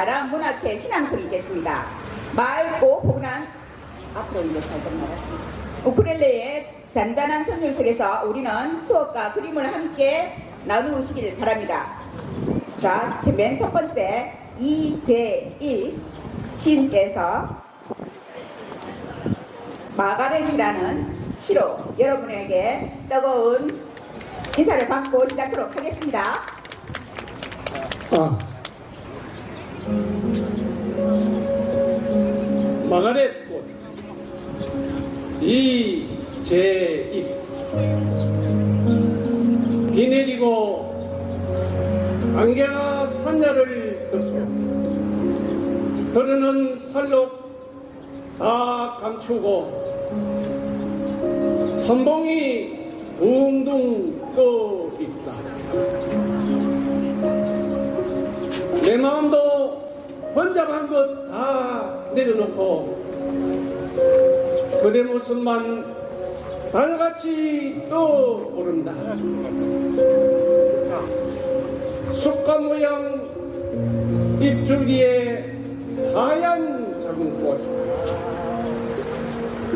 바람 문학회 신앙송이 있겠습니다. 맑고 포근한 앞으로 이제 살짝. 우크렐레의 잔잔한 선율 속에서 우리는 추억과 그림을 함께 나누시길 바랍니다. 자, 맨 첫 번째 이재일 시인께서 마가렛이라는 시로 여러분에게 뜨거운 인사를 받고 시작하도록 하겠습니다. 아. 마가렛 꽃 이제입 비 내리고 안개가 산야를 덮고 흐르는 살록 다 감추고 선봉이 둥둥 떠 있다. 내 마음도 번잡한 것 다 내려놓고 그대 모습만 달같이 떠오른다. 숲과 모양 잎줄기에 하얀 작은 꽃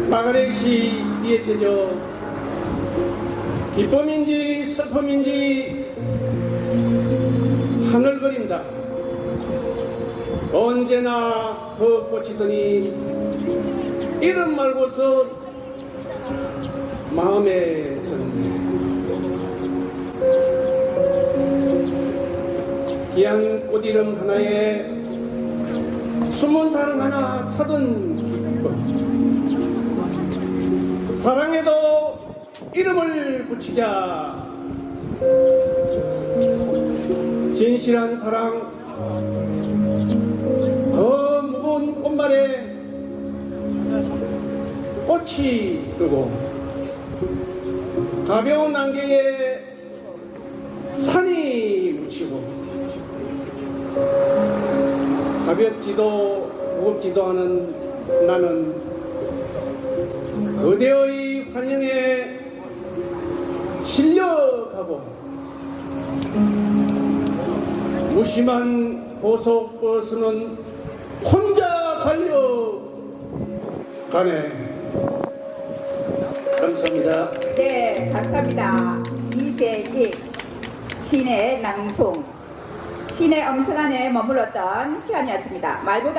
마가렛이 위에 젖어 기쁨인지 슬픔인지 언제나 더 꽂히더니 이름 말고서 마음에 드네. 귀한 꽃 이름 하나에 숨은 사랑 하나 찾은 기쁨. 사랑에도 이름을 붙이자. 진실한 사랑, 꽃이 뜨고. 가벼운 안개에 산이 묻히고. 가볍지도 무겁지도 않은 나는 그대의 환영에 실려가고. 무심한 고속버스는 혼자 달려가네. 감사합니다. 네, 감사합니다. 이재일 신의 낭송, 신의 엄성 안에 머물렀던 시간이었습니다. 말보다